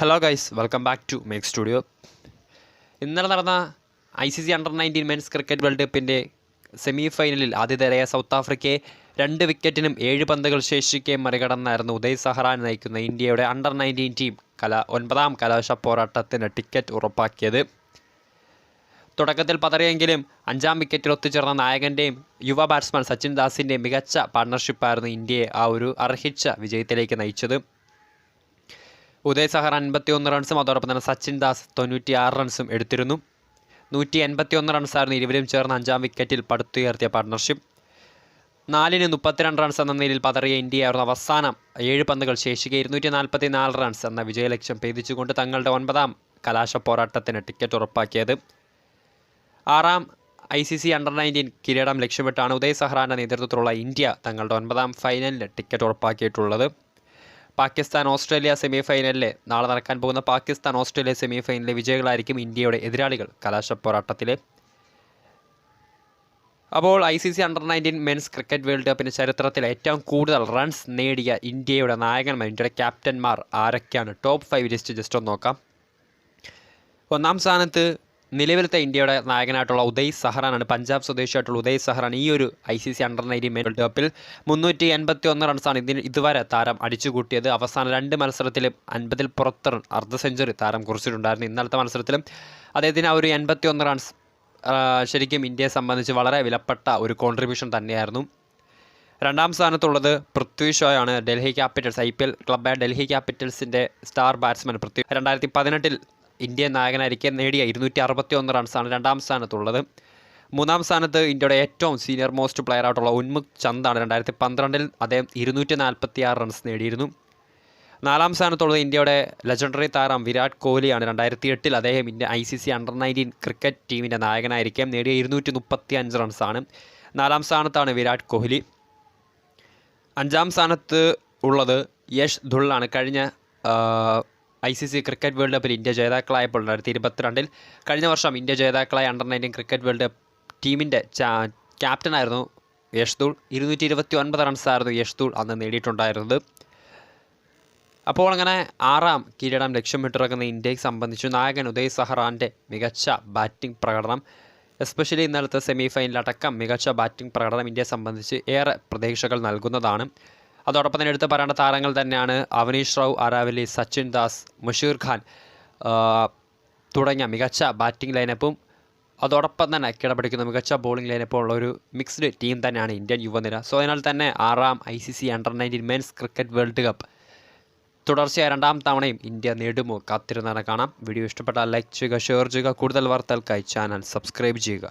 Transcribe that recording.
Hello guys welcome back to make studio ഇന്നലെ നടന്ന I C C under nineteen men's cricket world കപ്പിന്റെ semi ഫൈനലിൽ ആതിഥേയരായ south ആഫ്രിക്കയെ രണ്ട് വിക്കറ്റിനും ഏഴ് പന്തുകൾ ശേഷിക്കെ മറികടന്നായിരുന്നു ഉദയ് സഹറാൻ നയിക്കുന്ന ഇന്ത്യയുടെ അണ്ടർ നയന്റീൻ ടീം കല ഒൻപതാം കലാശ പോരാട്ടത്തിന് ടിക്കറ്റ് ഉറപ്പാക്കിയത്. തുടക്കത്തിൽ പതറിയെങ്കിലും അഞ്ചാം വിക്കറ്റിൽ ഒത്തുചേർന്ന നായകന്റെയും യുവ ബാറ്റ്സ്മാൻ സച്ചിൻ ദാസിന്റെയും മികച്ച പാർട്ണർഷിപ്പായിരുന്നു ഇന്ത്യയെ ആ ഒരു അർഹിച്ച വിജയത്തിലേക്ക് നയിച്ചത്. ഉദയ് സഹർ അൻപത്തിയൊന്ന് റൺസും അതോടൊപ്പം തന്നെ സച്ചിൻ ദാസ് തൊണ്ണൂറ്റി ആറ് റൺസും എടുത്തിരുന്നു. നൂറ്റി എൺപത്തിയൊന്ന് റൺസായിരുന്നു ഇരുവരും ചേർന്ന് അഞ്ചാം വിക്കറ്റിൽ പടുത്തുയർത്തിയ പാർട്ണർഷിപ്പ് നാലിന് മുപ്പത്തിരണ്ട് റൺസ് എന്ന നിലയിൽ പതറിയ ഇന്ത്യയായിരുന്നു അവസാനം ഏഴ് പന്തുകൾ ശേഷിക്കെ ഇരുന്നൂറ്റി നാൽപ്പത്തി നാല് റൺസ് എന്ന വിജയലക്ഷ്യം ഭേദിച്ചുകൊണ്ട് തങ്ങളുടെ ഒൻപതാം കലാശ പോരാട്ടത്തിന് ടിക്കറ്റ് ഉറപ്പാക്കിയത്. ആറാം I C C under nineteen കിരീടം ലക്ഷ്യമിട്ടാണ് ഉദയ് സഹ്റാന്റെ നേതൃത്വത്തിലുള്ള ഇന്ത്യ തങ്ങളുടെ ഒൻപതാം ഫൈനലിൽ ടിക്കറ്റ് ഉറപ്പാക്കിയിട്ടുള്ളത്. പാകിസ്ഥാൻ ഓസ്ട്രേലിയ സെമി ഫൈനലിലെ നാളെ നടക്കാൻ പോകുന്ന പാകിസ്ഥാൻ ഓസ്ട്രേലിയ സെമി ഫൈനലിലെ വിജയികളായിരിക്കും ഇന്ത്യയുടെ എതിരാളികൾ കലാശ പോരാട്ടത്തിലെ. അപ്പോൾ I C C under nineteen men's cricket world കപ്പിന്റെ ചരിത്രത്തിൽ ഏറ്റവും കൂടുതൽ റൺസ് നേടിയ ഇന്ത്യയുടെ നായകന്മാർ ഇന്ത്യയുടെ ക്യാപ്റ്റന്മാർ ആരൊക്കെയാണ്? ടോപ്പ് ഫൈവ് ലിസ്റ്റ് ജസ്റ്റ് ഒന്ന് നോക്കാം. ഒന്നാം സ്ഥാനത്ത് നിലവിലത്തെ ഇന്ത്യയുടെ നായകനായിട്ടുള്ള ഉദയ് സഹറാനാണ്. പഞ്ചാബ് സ്വദേശിയായിട്ടുള്ള ഉദയ് സഹറാൻ ഈ ഒരു I C C under nineteen world കപ്പിൽ മുന്നൂറ്റി എൺപത്തി ഒന്ന് റൺസാണ് ഇതിന് ഇതുവരെ താരം അടിച്ചുകൂട്ടിയത്. അവസാന രണ്ട് മത്സരത്തിലും അൻപതിൽ പുറത്ത് അർദ്ധ സെഞ്ചുറി താരം കുറിച്ചിട്ടുണ്ടായിരുന്നു. ഇന്നലത്തെ മത്സരത്തിലും അദ്ദേഹത്തിന് ആ ഒരു എൺപത്തി ഒന്ന് റൺസ് ശരിക്കും ഇന്ത്യയെ സംബന്ധിച്ച് വളരെ വിലപ്പെട്ട ഒരു കോൺട്രിബ്യൂഷൻ തന്നെയായിരുന്നു. രണ്ടാം സ്ഥാനത്തുള്ളത് Prithvi ഷോയാണ് Delhi Capitals I P L ക്ലബായ ഡൽഹി ക്യാപിറ്റൽസിന്റെ സ്റ്റാർ ബാറ്റ്സ്മാൻ പൃഥ്വി. രണ്ടായിരത്തി പതിനെട്ടിൽ ഇന്ത്യൻ നായകനായിരിക്കെ നേടിയ ഇരുന്നൂറ്റി അറുപത്തി ഒന്ന് റൺസാണ് രണ്ടാം സ്ഥാനത്തുള്ളത്. മൂന്നാം സ്ഥാനത്ത് ഇന്ത്യയുടെ ഏറ്റവും സീനിയർ മോസ്റ്റ് പ്ലെയർ ആയിട്ടുള്ള ഉന്മുഖ് ചന്ദാണ് രണ്ടായിരത്തി പന്ത്രണ്ടിൽ അദ്ദേഹം ഇരുന്നൂറ്റി നാൽപ്പത്തി ആറ് റൺസ് നേടിയിരുന്നു. നാലാം സ്ഥാനത്തുള്ളത് ഇന്ത്യയുടെ ലെജൻഡറി താരം വിരാട് കോഹ്ലിയാണ്. രണ്ടായിരത്തി എട്ടിൽ അദ്ദേഹം India I C C under nineteen cricket ടീമിന്റെ നായകനായിരിക്കും നേടിയ ഇരുന്നൂറ്റി മുപ്പത്തി അഞ്ച് റൺസാണ് നാലാം സ്ഥാനത്താണ് വിരാട് കോഹ്ലി. അഞ്ചാം സ്ഥാനത്ത് ഉള്ളത് യഷ് ധുള്ളാണ് കഴിഞ്ഞ I C C cricket world കപ്പിൽ ഇന്ത്യ ജേതാക്കളായപ്പോൾ രണ്ടായിരത്തി ഇരുപത്തിരണ്ടിൽ കഴിഞ്ഞ വർഷം ഇന്ത്യ ജേതാക്കളായ under nineteen cricket world cup ടീമിന്റെ ക്യാപ്റ്റനായിരുന്നു യഷ്ദൂൾ ഇരുന്നൂറ്റി ഇരുപത്തി ഒൻപത് റൺസായിരുന്നു യഷ്ദൂൾ അന്ന് നേടിയിട്ടുണ്ടായിരുന്നത്. അപ്പോൾ അങ്ങനെ ആറാം കിരീടം ലക്ഷ്യമിട്ടിറക്കുന്ന ഇന്ത്യയെ സംബന്ധിച്ചു നായകൻ ഉദയ് സഹറാന്റെ മികച്ച ബാറ്റിംഗ് പ്രകടനം എസ്പെഷ്യലി ഇന്നലത്തെ സെമി ഫൈനലടക്കം മികച്ച ബാറ്റിംഗ് പ്രകടനം ഇന്ത്യയെ സംബന്ധിച്ച് ഏറെ പ്രതീക്ഷകൾ നൽകുന്നതാണ്. അതോടൊപ്പം തന്നെ എടുത്ത് പറയേണ്ട താരങ്ങൾ തന്നെയാണ് അവനീഷ് റാവു അറാവലി സച്ചിൻ ദാസ് മുഷീർ ഖാൻ തുടങ്ങിയ മികച്ച ബാറ്റിംഗ് ലൈനപ്പും അതോടൊപ്പം തന്നെ കിടപിടിക്കുന്ന മികച്ച ബോളിംഗ് ലൈനപ്പുള്ള ഒരു മിക്സ്ഡ് ടീം തന്നെയാണ് ഇന്ത്യൻ യുവനിര. സോ അതിനാൽ തന്നെ ആറാം I C C under nineteen men's cricket world cup തുടർച്ചയായ രണ്ടാം തവണയും ഇന്ത്യ നേടുമോ? കാത്തിരുന്നാണ് കാണാം. വീഡിയോ ഇഷ്ടപ്പെട്ടാൽ ലൈക്ക് ചെയ്യുക ഷെയർ ചെയ്യുക. കൂടുതൽ വാർത്തകൾക്കായി ചാനൽ സബ്സ്ക്രൈബ് ചെയ്യുക.